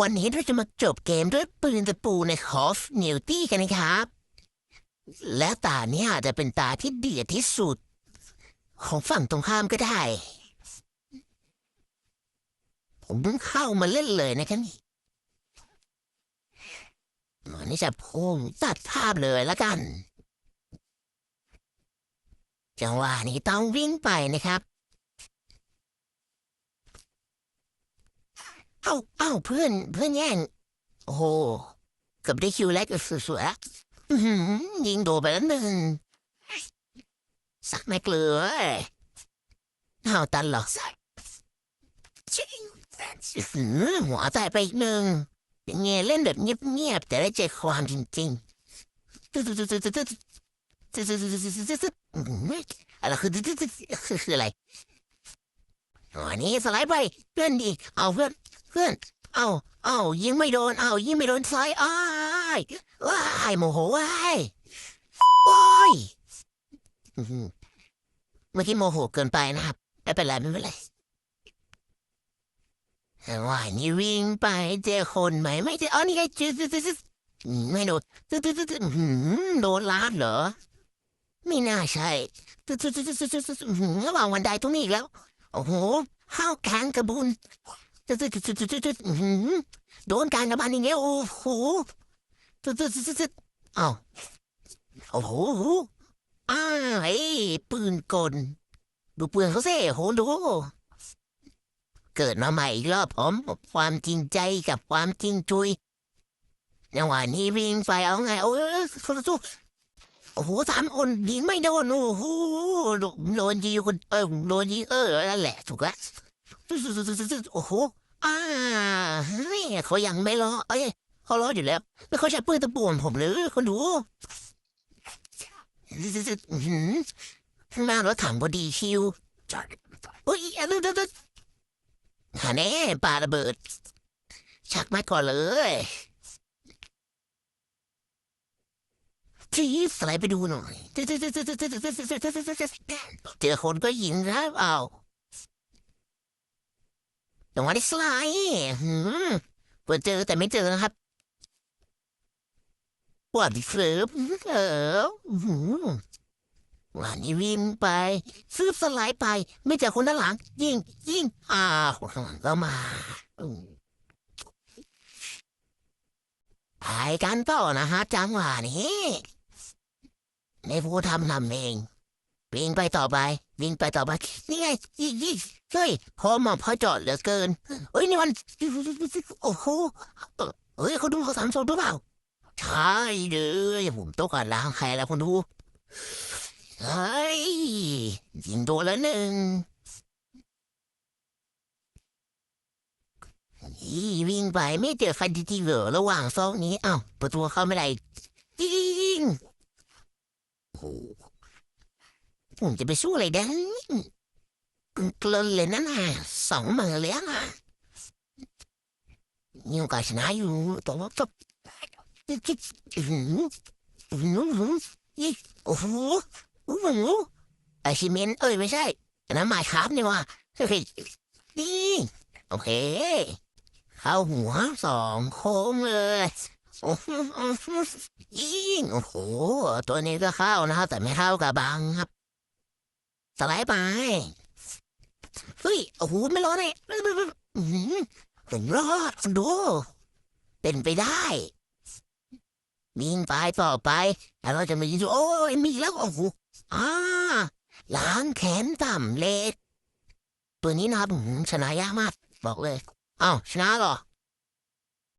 วันนี้เราจะมาจบเกมด้วยปืนตะปูในคอฟนิวตี้กันนะครับ และตาเนี้อาจจะเป็นตาที่เดือดที่สุด ของฝั่งตรงข้ามก็ได้ ผมเพิ่งเข้ามาเล่นเลยนะครับนี่วันนี้จะพุ่งตัดภาพเลยละกัน จังหวะนี้ต้องวิ่งไปนะครับ เอ้าเอ้าเพื่อนเพื่อนแย่งโอ้โหเกือบได้คิวแรกก็สวยๆอะอื้อหือยิงโดนไปแล้วหนึ่งสักไม่เกลือเว้ยเอาตันเหรอชิงอื้อหือหัวแตกไปอีกหนึ่งเป็นไงเล่นแบบเงียบๆแต่ได้ใจความจริงๆตึ๊ดๆๆๆๆๆๆๆๆๆอื้อหืออะไรคือคือคืออะไรอ๋อนี่สไลด์ไปเพื่อนดีเอาเพื่อน พื่อน เอาเอายิงไม่โดน เอายิงไม่โดนซ้ายอ้ายว้ายโมโหว้ายโอ้ยเมื่อกี้โมโหเกินไปนะครับไม่เป็นไรไม่เป็นไรว่านี่วิ่งไปเจอคนไหมไม่เจออ๋อนี่ไงเจอเจอเจอเจออืมไม่โดนเจอเจอเจอเจออื้อหือโดนลาดเหรอ ไม่น่าใช่เจอเจอเจอเจอเจอเจออื้อหือระหว่างวันใดตรงนี้อีกแล้ว โอ้โหห้าวกลางกระบุน จะจะจะจะจะจะโดนการกระบาลอย่างเงี้ยโอ้โหอ้าวโอ้โหอ้าไอ้ปืนกล ดูปืนเขาเสิโหดู เกิดมาใหม่อีกรอบผม ความจริงใจกับความจริงจุยจังหวะนี้วิ่งไปเอาไง โอ้ยสู้โอ้โหสามคนยิงไม่โดน โอ้โหโดนยิงคนเออโดนยิงเออนั่นแหละถูกแล้ว โอ้โหอ่าเฮ้ยเขายังไม่รอเอ้ยเขารออยู่แล้ว แล้วเขาใช้ปืนตะปูของผมเลยคนดูอื้อหือข้างหน้ารถถังพอดีคิวโอ้ยอันนั้นหาแน่ปาระเบิด ชักมาก่อนเลยทีสไลด์ไปดูหน่อย เจอคนก็ยิงแล้วเอาจั งหวะที่สไลด์หืมเปิดเจอแต่ไม่เจอนะครับว่าดิเฟิร์ฟเออหืมวันนี้วิ่งไป ซื้อสไลด์ไป ไม่เจอคนด้านหลัง ยิงยิงอ้าวก็มาอืมไปกันต่อนะฮะจังหวะนี้ในผู้ทำทำเองวิ่งไปต่อไป วิ่งไปต่อไปนี่ไงยิงยิง เฮ้ยพอมาพอจอดเหลือเกินเฮ้ยนี่มัน โอ้โหเฮ้ยเขาดูเขาสามศพหรือเปล่า ใช่เลยผมต้องการล้างแค้นแล้วคุณดูเฮ้ยยิงโดนแล้วหนึ่งอีวิ่งไปไม่เจอฟันทีเหรอระหว่างซองนี้อ้าวประตูเข้าไม่ได้ยิงโอ้ผมจะไปสู้อะไรได้เกลืนเลยนั่นน่ะสองมือเลยอะมีโอกาสชนะอยู่แต่ว่าก็อื้อหืออื้อหืออีโอ้โหโอ้โหไอซีเมนเอ้ยไม่ใช่อันนั้นหมายครับนี่ว่าโอเคนี่โอเค เข้าหัวสองโค้งเลยโอ้โหยิงโอ้โห ตัวนี้ก็เข้านะครับแต่ไม่เข้ากับบังครับสไลด์ไป เฮ้ย โอ้โห ไม่ร้อนเลยอื้อหือถึงรอดดู เป็นไปได้วิ่งไปต่อไปแล้วเราจะมีโอ้ยมีแล้วโอ้โหอ่าล้างแขนต่ำเล็กตัวนี้นะครับชนะยากมาก บอกเลยอ้าวชนะเหรอ